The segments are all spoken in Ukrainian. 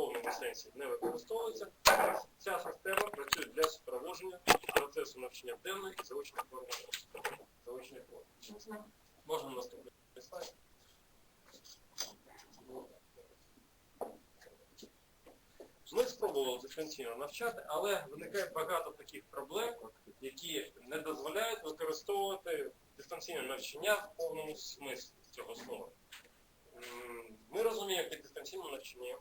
повному сенсі не використовується. Ця система працює для супроводження процесу навчання денної і заочної форми заочної форми. Можна наступний слайд. Ми спробували дистанційно навчати, але виникає багато таких проблем, які не дозволяють використовувати дистанційне навчання в повному смислі цього слова. Ми розуміємо під дистанційним навчанням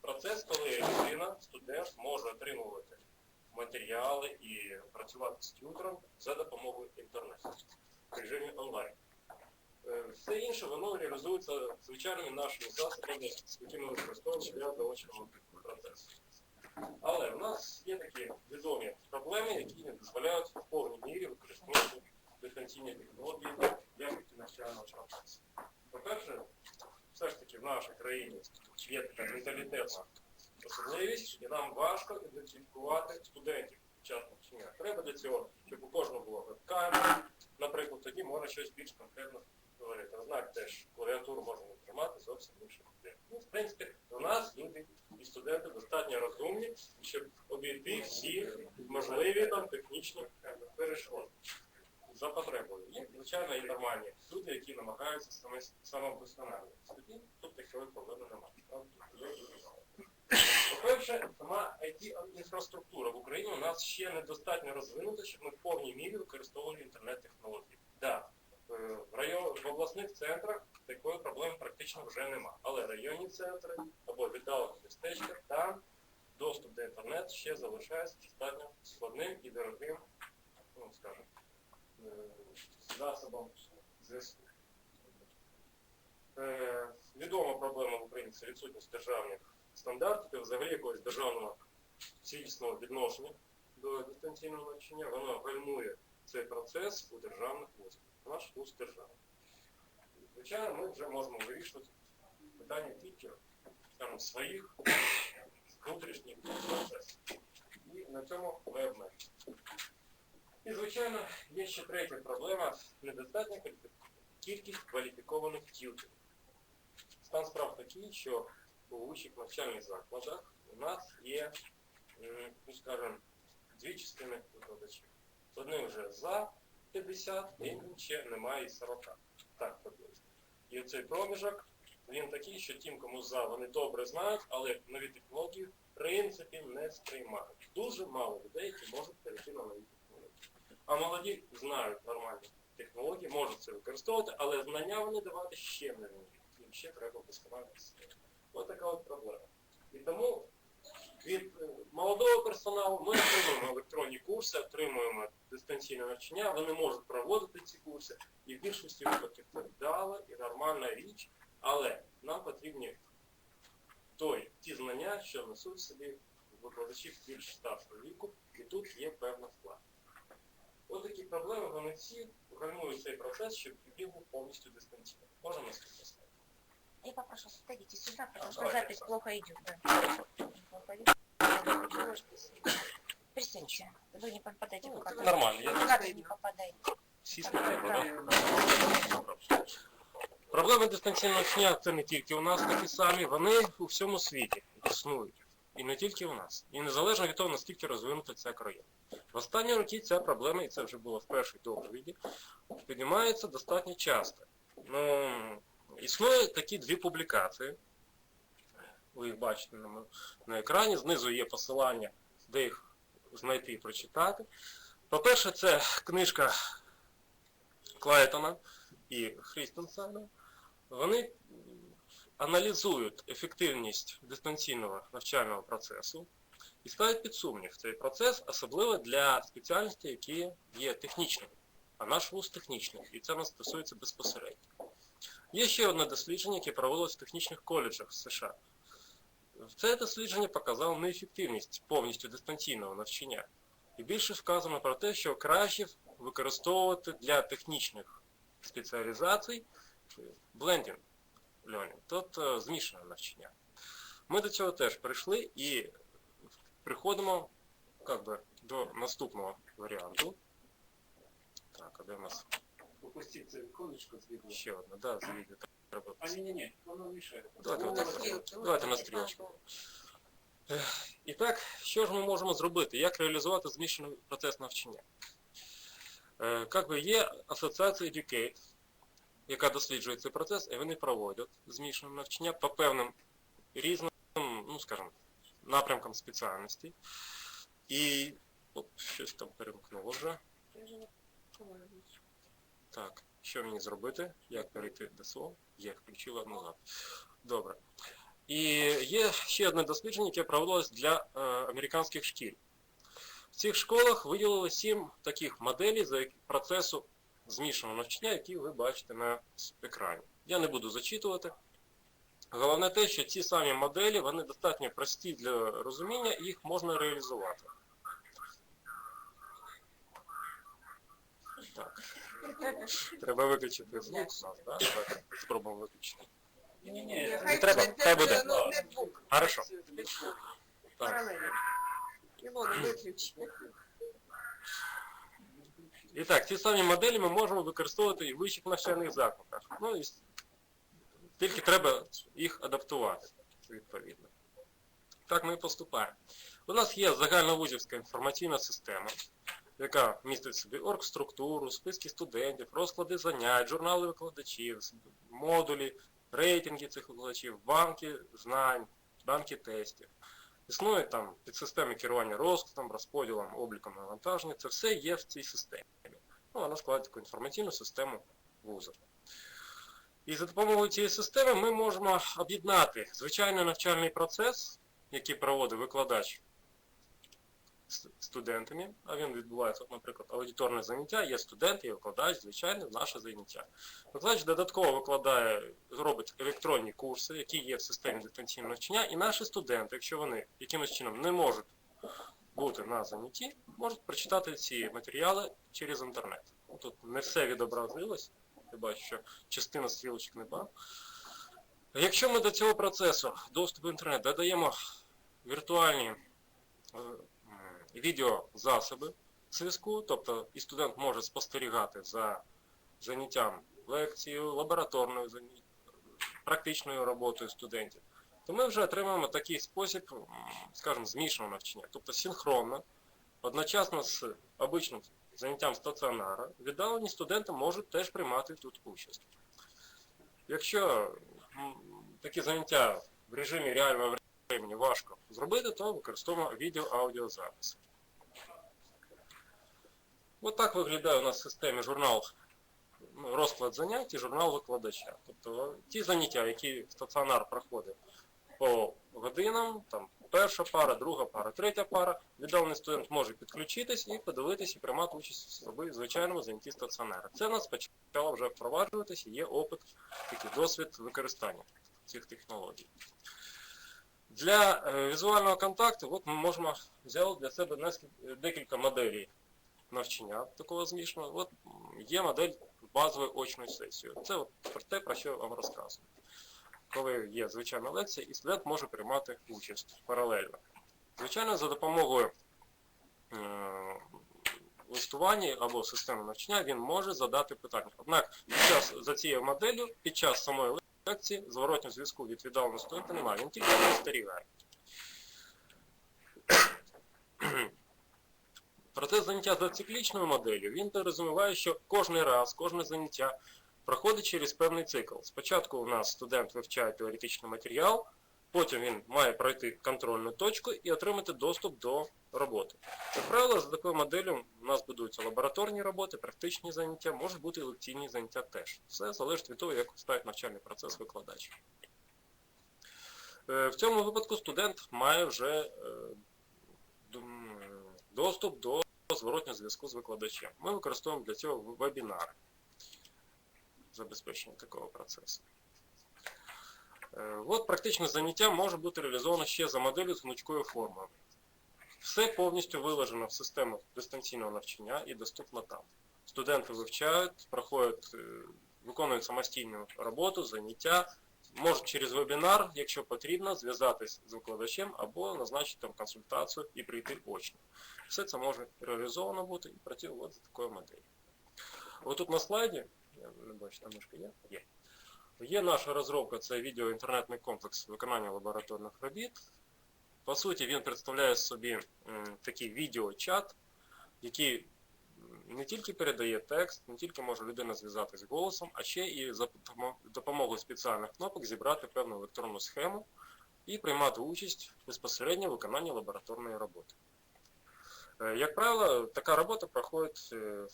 процес, коли людина, студент може отримувати матеріали і працювати з тютором за допомогою інтернету в режимі онлайн. Е, Все інше воно реалізується звичайними нашими засобами, які ми використовуємо для заочного процесу. Але в нас є такі відомі проблеми, які не дозволяють в повній мірі використовувати дистанційні технології для навчального процесу. По-перше, все ж таки в нашій країні є така менталітетна особливість, і нам важко ідентифікувати студентів під час навчання. Треба для цього, щоб у кожного було веб-камера, наприклад, тоді можна щось більш конкретно говорити. Однак теж клавіатуру можна тримати зовсім інших людей. Ну, в принципі, у нас люди і студенти достатньо розумні, щоб обійти всі можливі там технічні перешкоди за потребою. Є, звичайно, і нормальні люди, які намагаються саме. Тоді тут такої проблеми немає. Є. По-перше, сама IT-інфраструктура в Україні у нас ще недостатньо розвинута, щоб ми в повній мірі використовували інтернет-технології. Да, е, в, район, в обласних центрах такої проблеми практично вже нема. Але районні центри або віддалених містечка, там доступ до інтернету ще залишається достатньо складним і дорогим, ну, скажімо, е, засобом зв'язку. Е, Відома проблема в Україні це відсутність державних стандартів, взагалі якогось державного цілісного відношення до дистанційного навчання. Воно гальмує цей процес у державних вузах. Наш вуз державний. Звичайно, ми вже можемо вирішувати питання тільки скажімо, своїх внутрішніх процесів. І на цьому ми обмежуємо. І, звичайно, є ще третя проблема недостатня кількість кваліфікованих тютерів. Стан справ такий, що у вищих навчальних закладах у нас є, ну скажімо, дві частини викладачів. Одні вже за 50, іншим ще немає і 40. Так, приблизно. І цей проміжок, він такий, що тим, кому за, вони добре знають, але нові технології в принципі не сприймають. Дуже мало людей, які можуть перейти на нові. А молоді знають нормальні технології, можуть це використовувати, але знання вони давати ще не вміють. Їм ще треба вдосконалитися. Ось така от проблема. І тому від е, молодого персоналу ми отримуємо електронні курси, отримуємо дистанційне навчання, вони можуть проводити ці курси, і в більшості випадків це вдала і нормальна річ, але нам потрібні той, ті знання, що несуть собі викладачів більш старшого віку, і тут є певна складність. Ось такі проблеми, вони всі гальмують цей процес, щоб він був повністю дистанційним. Можна наступне слайд? Я попрошу, садитесь сюда, потому А, что давайте. запись плохо идет. Да. Плохо идет. Присядьте. Вы не попадаете Ну, пока. это нормально, я- Пока вы не попадаете. Сісти треба, так? Проблеми дистанційного навчання це не тільки у нас такі самі, вони у всьому світі існують. І не тільки у нас. І незалежно від того, наскільки розвинута ця країна. В останні роки ця проблема, і це вже було в першій доповіді, піднімається достатньо часто. Ну, існує такі дві публікації. Ви їх бачите на, на екрані. Знизу є посилання, де їх знайти і прочитати. По-перше, це книжка Клайтона і Хрістенсена. Вони аналізують ефективність дистанційного навчального процесу і ставлять під сумнів цей процес, особливо для спеціальностей, які є технічними. А наш вуз технічний, і це нас стосується безпосередньо. Є ще одне дослідження, яке проводилось в технічних коледжах в США. Це дослідження показало неефективність повністю дистанційного навчання. І більше вказано про те, що краще використовувати для технічних спеціалізацій блендінг learning, тобто змішане навчання. Ми до цього теж прийшли і приходимо как би, до наступного варіанту. Так, а де у нас Упустить це віконечко з ще одне, да, з відео. треба. А ні, ні, ні, воно мішає. Давайте, отак. на стрілки. Давайте на стрілочку. І так, що ж ми можемо зробити? Як реалізувати змішаний процес навчання? Е, Как би є асоціація Educate, яка досліджує цей процес, і вони проводять змішане навчання по певним різним, ну скажімо, напрямкам спеціальності. І оп, щось там перемкнуло вже. Так, що мені зробити? Як перейти до слова? Є, включила назад. Добре. І є ще одне дослідження, яке проводилось для е, американських шкіл. В цих школах виділили сім таких моделей за процесу змішаного навчання, які ви бачите на екрані. Я не буду зачитувати. Головне те, що ці самі моделі вони достатньо прості для розуміння і їх можна реалізувати. Так. Треба виключити звук у нас, да? Давайте спробуємо виключити. Ні, ні. Не треба, хай буде. Хорошо. Так. Ілона, виключи. І так, ці самі моделі ми можемо використовувати і в вищих навчальних закладах. Ну, і тільки треба їх адаптувати відповідно. Так ми і поступаємо. У нас є загальновузівська інформаційна система, яка містить в собі оргструктуру, списки студентів, розклади занять, журнали викладачів, модулі, рейтинги цих викладачів, банки знань, банки тестів. Існує там підсистеми керування розкладом, розподілом, обліком навантаження. Це все є в цій системі. Ну, вона складає таку інформаційну систему вуза. І за допомогою цієї системи ми можемо об'єднати звичайний навчальний процес, який проводить викладач студентами, а він відбувається, наприклад, аудиторне заняття, є студент, є викладач, звичайне наше заняття. Викладач додатково викладає, робить електронні курси, які є в системі дистанційного навчання, і наші студенти, якщо вони якимось чином не можуть бути на занятті, можуть прочитати ці матеріали через інтернет. Тут не все відобразилось, я бачу, що частина стрілочок не ба. Якщо ми до цього процесу доступу інтернет додаємо віртуальні е, відеозасоби зв'язку, тобто і студент може спостерігати за заняттям лекцією, лабораторною заняттям, практичною роботою студентів, то ми вже отримаємо такий спосіб, скажімо, змішаного навчання, тобто синхронно, одночасно з обичним заняттям стаціонара, віддалені студенти можуть теж приймати тут участь. Якщо такі заняття в режимі реального времени важко зробити, то використовуємо відео-аудіозапис. От так виглядає у нас в системі журнал ну, розклад занять і журнал викладача. Тобто ті заняття, які стаціонар проходить по годинам, там перша пара, друга пара, третя пара, віддалений студент може підключитись і подивитись і приймати участь в звичайному занятті стаціонара. Це нас почало вже впроваджуватися, є опит, такий досвід використання цих технологій. Для е, візуального контакту от ми можемо взяти для себе декілька моделей навчання такого змішаного. От є модель базової очної сесії. Це от про те, про що я вам розказую. Коли є звичайна лекція, і студент може приймати участь паралельно. Звичайно, за допомогою е, листування або системи навчання він може задати питання. Однак під час, за цією моделлю, під час самої лекції зворотнього зв'язку від віддаленого студента немає, він тільки спостерігає. Проте заняття за циклічною моделлю, він розуміє, що кожен раз, кожне заняття проходить через певний цикл. Спочатку у нас студент вивчає теоретичний матеріал, потім він має пройти контрольну точку і отримати доступ до роботи. Як правило, за такою моделлю у нас будуються лабораторні роботи, практичні заняття, можуть бути і лекційні заняття теж. Все залежить від того, як ставить навчальний процес викладач. Е, В цьому випадку студент має вже е, доступ до зворотнього зв'язку з викладачем. Ми використовуємо для цього вебінари забезпечення такого процесу. Е, От практичне заняття може бути реалізовано ще за моделлю з гнучкою формою. Все повністю виложено в систему дистанційного навчання і доступно там. Студенти вивчають, проходять, е, виконують самостійну роботу, заняття, можуть через вебінар, якщо потрібно, зв'язатись з викладачем або назначити там консультацію і прийти очно. Все це може реалізовано бути і працює от за такою моделлю. Ось тут на слайді, не бачу, там мишка є? Є. Є наша розробка, це відеоінтернетний комплекс виконання лабораторних робіт. По суті, він представляє собі такий відеочат, який не тільки передає текст, не тільки може людина зв'язатись голосом, а ще і за допомогою спеціальних кнопок зібрати певну електронну схему і приймати участь безпосередньо в виконанні лабораторної роботи. Е, Як правило, така робота проходить е,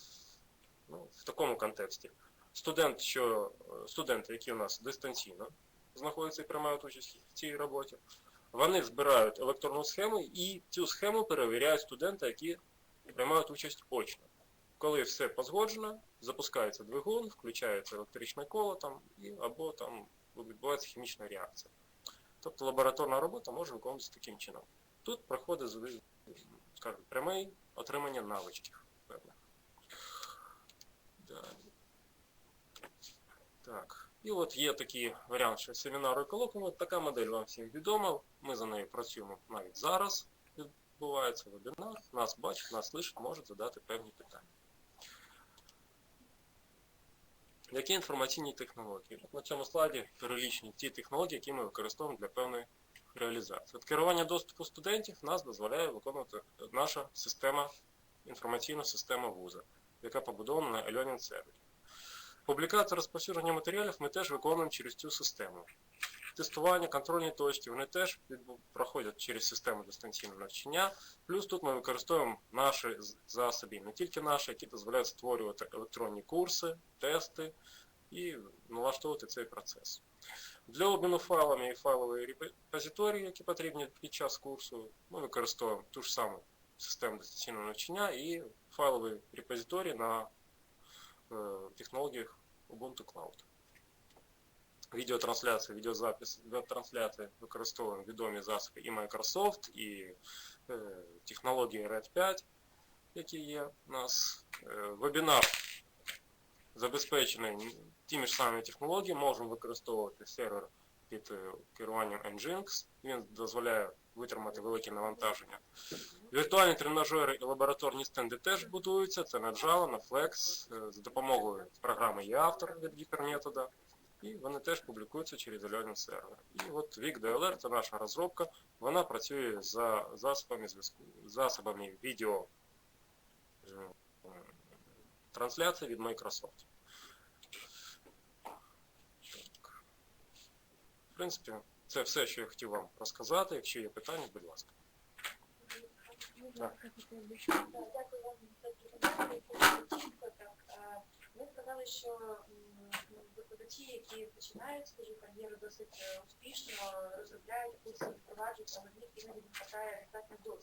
ну, в такому контексті. Студент, що, е, студенти, які у нас дистанційно знаходяться і приймають участь в цій роботі, вони збирають електронну схему і цю схему перевіряють студенти, які приймають участь очно. Коли все позгоджено, запускається двигун, включається електричне коло там, і, або там відбувається хімічна реакція. Тобто лабораторна робота може виконуватися таким чином. Тут проходить скажімо, пряме отримання навичків певних. Далі. Так. І от є такий варіант, що семінару і колоквіуму. Така модель вам всім відома. Ми за нею працюємо навіть зараз. Відбувається вебінар. Нас бачить, нас слышить, можуть задати певні питання. Які інформаційні технології? От На цьому слайді перелічені ті технології, які ми використовуємо для певної реалізації. От керування доступу студентів нас дозволяє виконувати наша система, інформаційна система вуза, яка побудована на Альонін сервері. Публікація розповсюдження матеріалів ми теж виконуємо через цю систему. Тестування, контрольні точки, вони теж проходять через систему дистанційного навчання. Плюс тут ми використовуємо наші засоби, не тільки наші, які дозволяють створювати електронні курси, тести і налаштовувати цей процес. Для обміну файлами і файлової репозиторії, які потрібні під час курсу, ми використовуємо ту ж саму систему дистанційного навчання і файловий репозиторій на е, технологіях Ubuntu Cloud. Відеотрансляція, відеозапис, відеотрансляція використовуємо відомі засоби і Microsoft, і е, технології Red 5, які є у нас. Е, вебінар забезпечений тими ж самими технологіями, можемо використовувати сервер під керуванням Nginx. Він дозволяє витримати велике навантаження. Віртуальні тренажери і лабораторні стенди теж будуються. Це на Java, на Flex, е, з допомогою програми eAuthor від гіперметода. І вони теж публікуються через Альонін сервер. І от VicDLR, це наша розробка, вона працює за засобами зв'язку, засобами відео е, трансляції від Microsoft. В принципі, це все, що я хотів вам розказати. Якщо є питання, будь ласка. Так. Дякую вам за Ви сказали, що викладачі, які починають свою кар'єру досить е, успішно, розробляють курси, впроваджують, але в них іноді не вистачає достатньо досвіду.